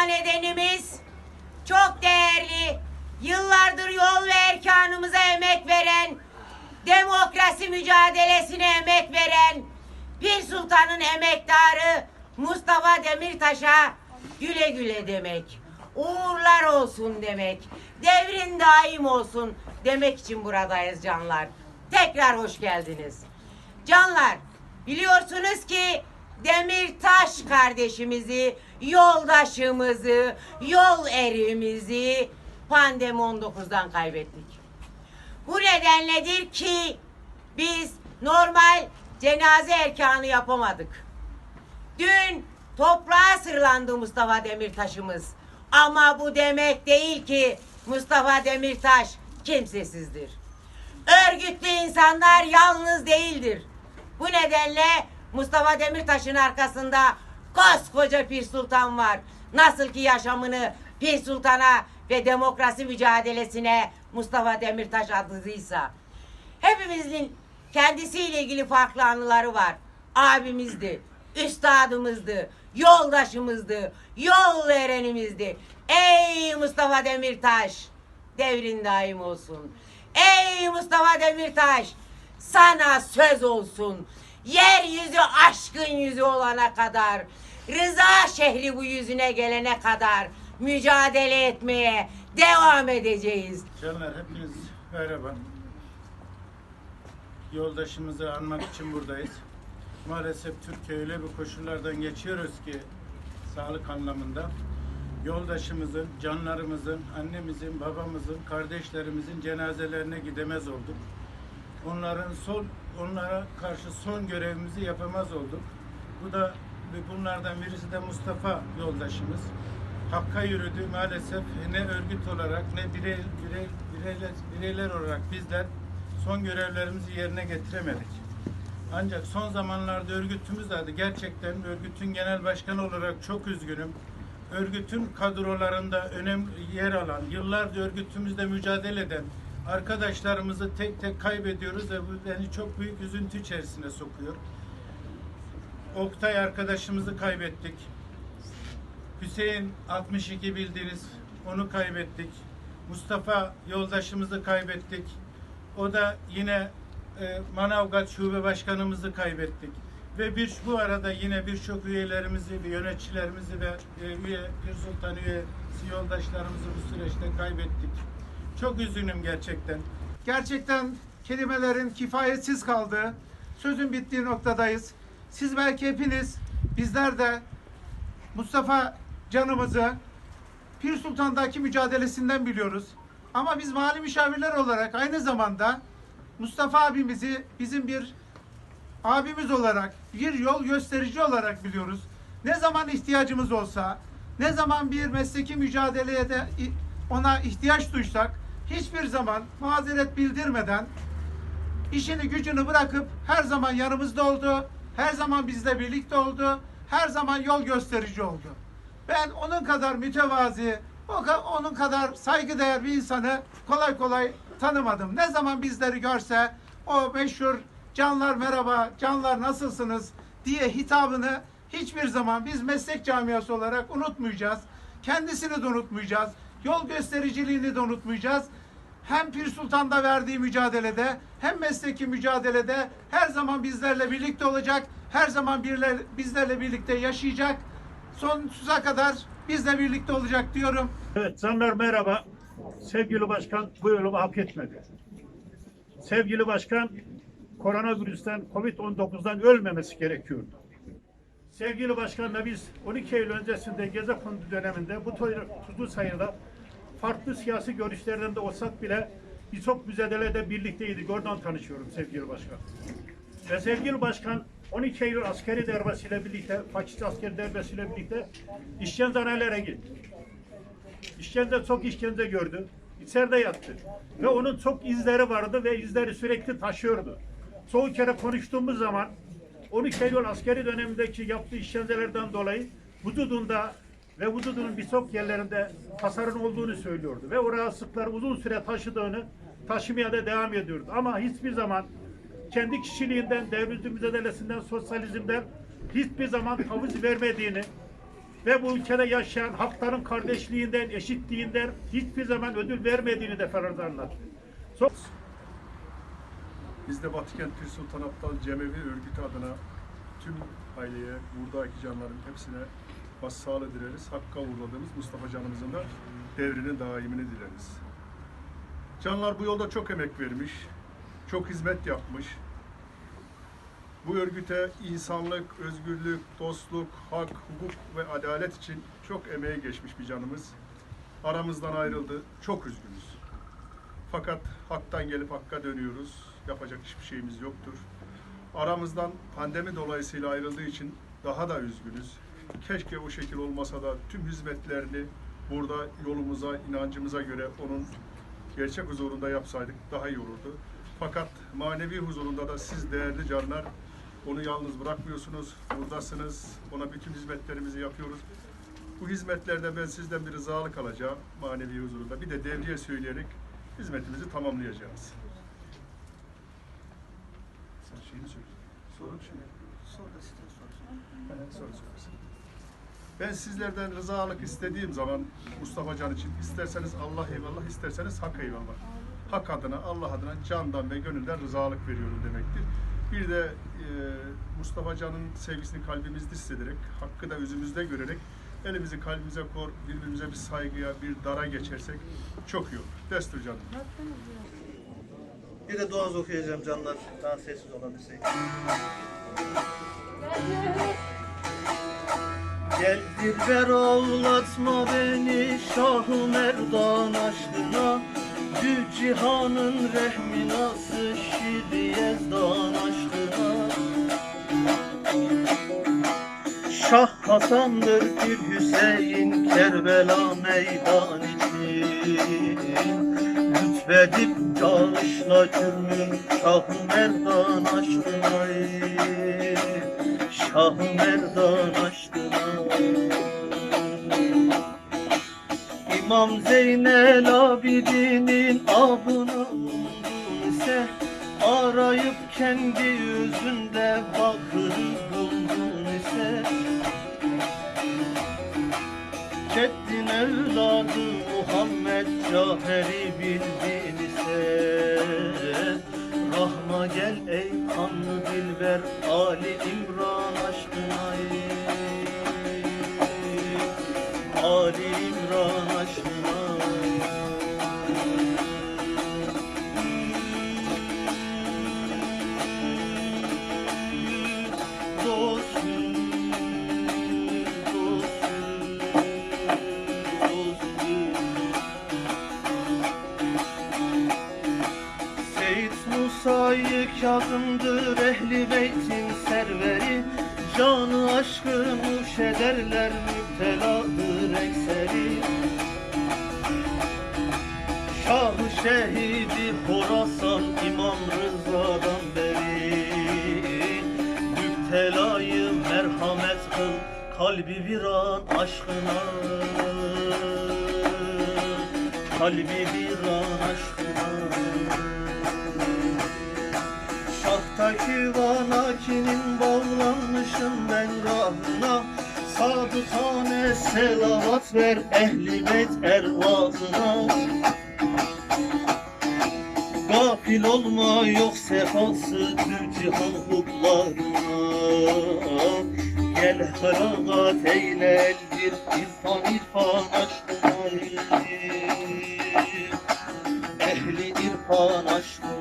olma nedenimiz çok değerli, yıllardır yol ve erkanımıza emek veren, demokrasi mücadelesine emek veren Pir Sultan'ın emektarı Mustafa Demirtaş'a güle güle demek. Uğurlar olsun demek. Devrin daim olsun demek için buradayız canlar. Tekrar hoş geldiniz. Canlar biliyorsunuz ki Demirtaş kardeşimizi, yoldaşımızı, yol erimizi pandemi 19'dan kaybettik. Bu nedenledir ki biz normal cenaze erkanı yapamadık. Dün toprağa sırlandı Mustafa Demirtaş'ımız. Ama bu demek değil ki Mustafa Demirtaş kimsesizdir. Örgütlü insanlar yalnız değildir. Bu nedenle Mustafa Demirtaş'ın arkasında koskoca Pir Sultan var. Nasıl ki yaşamını Pir Sultan'a ve demokrasi mücadelesine Mustafa Demirtaş adlıysa. Hepimizin kendisiyle ilgili farklı anıları var. Abimizdi, üstadımızdı, yoldaşımızdı, yol verenimizdi. Ey Mustafa Demirtaş, devrin daim olsun. Ey Mustafa Demirtaş, sana söz olsun. Yeryüzü aşkın yüzü olana kadar, rıza şehri bu yüzüne gelene kadar mücadele etmeye devam edeceğiz. Canlar hepiniz merhaba. Yoldaşımızı anmak için buradayız. Maalesef Türkiye öyle bir koşullardan geçiyoruz ki sağlık anlamında yoldaşımızın, canlarımızın, annemizin, babamızın, kardeşlerimizin cenazelerine gidemez olduk. Onların son onlara karşı son görevimizi yapamaz olduk. Bu da bunlardan birisi de Mustafa yoldaşımız. Hakka yürüdü maalesef ne örgüt olarak ne birey, birey, bireyler, bireyler olarak bizler son görevlerimizi yerine getiremedik. Ancak son zamanlarda örgütümüz adı gerçekten örgütün genel başkanı olarak çok üzgünüm. Örgütün kadrolarında önemli yer alan, yıllarca örgütümüzde mücadele eden arkadaşlarımızı tek tek kaybediyoruz ve bu beni çok büyük üzüntü içerisine sokuyor. Oktay arkadaşımızı kaybettik. Hüseyin 62 bildiğiniz onu kaybettik. Mustafa yoldaşımızı kaybettik. O da yine e, Manavgat Şube Başkanımızı kaybettik. Ve bir bu arada yine birçok üyelerimizi, ve yöneticilerimizi ve e, üye, Pir Sultan üyesi yoldaşlarımızı bu süreçte kaybettik. Çok üzgünüm gerçekten. Gerçekten kelimelerin kifayetsiz kaldığı, sözün bittiği noktadayız. Siz belki hepiniz, bizler de Mustafa canımızı Pir Sultan'daki mücadelesinden biliyoruz. Ama biz mali müşavirler olarak aynı zamanda Mustafa abimizi bizim bir abimiz olarak, bir yol gösterici olarak biliyoruz. Ne zaman ihtiyacımız olsa, ne zaman bir mesleki mücadeleye de ona ihtiyaç duysak, hiçbir zaman mazeret bildirmeden işini gücünü bırakıp her zaman yanımızda oldu, her zaman bizle birlikte oldu, her zaman yol gösterici oldu. Ben onun kadar mütevazi, onun kadar saygıdeğer bir insanı kolay kolay tanımadım. Ne zaman bizleri görse o meşhur canlar merhaba, canlar nasılsınız diye hitabını hiçbir zaman biz meslek camiası olarak unutmayacağız. Kendisini de unutmayacağız. Yol göstericiliğini de unutmayacağız. Hem Pir Sultan'da verdiği mücadelede hem mesleki mücadelede her zaman bizlerle birlikte olacak. Her zaman birler, bizlerle birlikte yaşayacak. Sonsuza kadar bizle birlikte olacak diyorum. Evet canlar merhaba. Sevgili başkan bu yolu hak etmedi. Sevgili başkan koronavirüsten Covid-19'dan ölmemesi gerekiyordu. Sevgili başkanla biz 12 Eylül öncesinde Gezi Kondu döneminde bu tuzlu sayıda farklı siyasi görüşlerden de olsak bile birçok mücadelede birlikteydik. Oradan tanışıyorum sevgili başkan. Ve sevgili başkan 12 Eylül askeri darbesiyle birlikte, faşist askeri darbesiyle birlikte işkencelere gitti. İşkence çok işkence gördü. İçeride yattı. Ve onun çok izleri vardı ve izleri sürekli taşıyordu. Çoğu kere konuştuğumuz zaman 12 Eylül askeri dönemindeki yaptığı işkencelerden dolayı vücudunda ve vücudunun birçok yerlerinde hasarın olduğunu söylüyordu. Ve o rahatsızlıkları uzun süre taşıdığını taşımaya da devam ediyordu. Ama hiçbir zaman kendi kişiliğinden, devrimci mücadelesinden, sosyalizmden hiçbir zaman taviz vermediğini, ve bu ülkede yaşayan halkların kardeşliğinden, eşitliğinden hiçbir zaman ödül vermediğini de fararlarlar. Son- Biz de Batıkent Pir Sultan Abdal Cemevi Örgütü adına tüm aileye, buradaki canların hepsine başsağlığı dileriz. Hakka uğurladığımız Mustafa canımızın da devrinin daimini dileriz. Canlar bu yolda çok emek vermiş, çok hizmet yapmış. Bu örgüte insanlık, özgürlük, dostluk, hak, hukuk ve adalet için çok emeği geçmiş bir canımız. Aramızdan ayrıldı. Çok üzgünüz. Fakat haktan gelip hakka dönüyoruz. Yapacak hiçbir şeyimiz yoktur. Aramızdan pandemi dolayısıyla ayrıldığı için daha da üzgünüz. Keşke o şekil olmasa da tüm hizmetlerini burada yolumuza, inancımıza göre onun gerçek huzurunda yapsaydık daha iyi olurdu. Fakat manevi huzurunda da siz değerli canlar onu yalnız bırakmıyorsunuz. Buradasınız. Ona bütün hizmetlerimizi yapıyoruz. Bu hizmetlerde ben sizden bir rızalık alacağım manevi huzurunda. Bir de devriye söyleyerek hizmetimizi tamamlayacağız. Sen şeyini söyle. Soru bir şey. Evet, soru sorarsan. Ben sizlerden rızalık istediğim zaman Mustafa Can için isterseniz Allah eyvallah, isterseniz hak eyvallah. Hak adına, Allah adına candan ve gönülden rızalık veriyorum demektir. Bir de e, Mustafa Can'ın sevgisini kalbimizde hissederek, hakkı da özümüzde görerek elimizi kalbimize kor, birbirimize bir saygıya, bir dara geçersek çok iyi olur. Destur canım. Bir de duaz okuyacağım canlar. Daha sessiz olabilsek. Gel dilber ağlatma beni Şah-ı Merdan aşkına. Dü cihanın rehminası Şir Yezdan aşkına. Şah Hasan'dır bir Hüseyin Kerbela meydan için. Lütfedip bağışla cürmüm Şah-ı Merdan aşkına ey, Şah-ı Merdan aşkına İmam Zeynel Abidin'in buldun ise Arayıp kendi yüzünde bakırı buldun ise Ceddin evladı Muhammed Caheri bildin ise Rahma gel ey kanlı dilber Musa'yı Kazım'dır ehli beytin serveri. Canı aşkı nuş ederler müpteladır ekseri. Şah-ı şehidi Horasan İmam Rıza'dan beri. Müptelayı merhamet kıl kalbi viran aşkına. Kalbi viran aşkına Şahtaki vanakinin bağlanmışım ben rahına. Sadıkane selavat ver ehli beyt ervahına Gafil olma yok sefası tüm cihan huklarına Gel feragat eyle eldir irfan irfan aşkına. Ehli irfan aşkına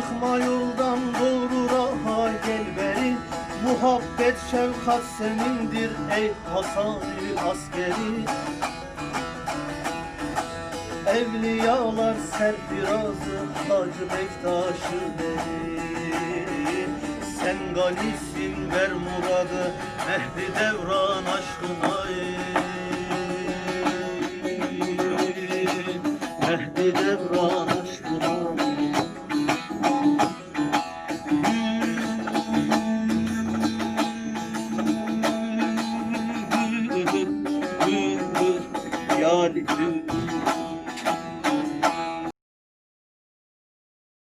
çıkma yoldan doğru raha gel beri Muhabbet şefkat senindir ey Hasan-ı askeri. Evliyalar serfirazı Hacı Bektaş'ı beri Sen galisin ver muradı Mehdi devran aşkına ey. Mehdi devran